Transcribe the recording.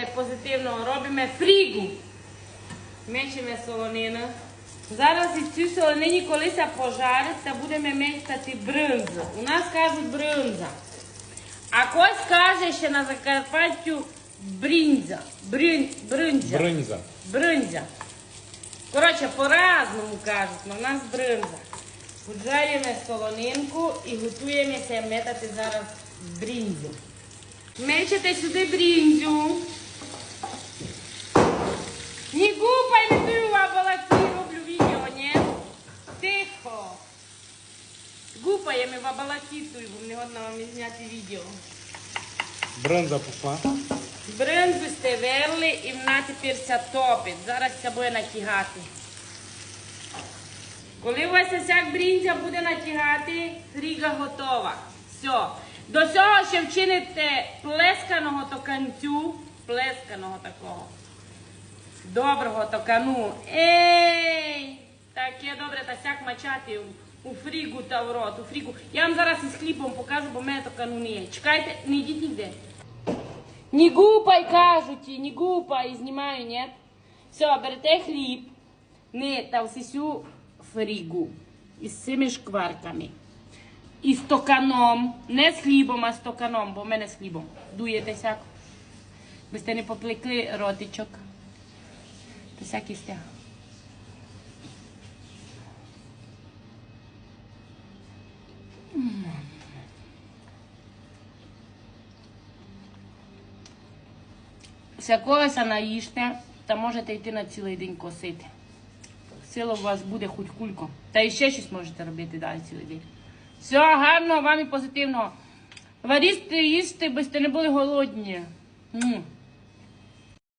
й позитивного робимо фрігу. Мечемо солонину. Зараз із цю солонині колися пожарить та будемо мечтати бринзу. У нас кажуть бринза. А хтось каже ще на Закарпаттю бринза. Брин, бринза. Бринза. Бринза. Коротше, по-разному кажуть, але в нас бринза. Поджарюємо солонинку і готуємося метати зараз бринзу. Мечете сюди бринзу. Не гупай, не тую балаки, роблю відео, ні? Тихо. Гупаємо в тую, бо не годно вам зняти відео. Бринза пішла. Бринзу сте верли і вона тепер ся топить. Зараз це буде натягати. Коли у вас ця бринза буде натягати, фріга готова. Все. До цього ще вчините плесканого токанцю, плесканого такого. Доброго токану. Ей! Мачати у, у фрігу та в рот. У фрігу. Я вам зараз із хлібом покажу, бо в мене токану не є. Чекайте, не йдіть ніде. Не гупай, кажуть, не гупай, знімаю, ні? Все, берете хліб, не та всю фрігу із цими шкварками. І з не з хлібом, а з бо в мене з хлібом. Дуєте сяк. Ви сте не поплекли ротичок. Всякий стяг. Всякогося наїжте, та можете йти на цілий день косити. Сила у вас буде хоч кулько. Та і ще щось можете робити далі цілий день. Все, гарно, вам і позитивного. Варісти, їсти, бо не були голодні.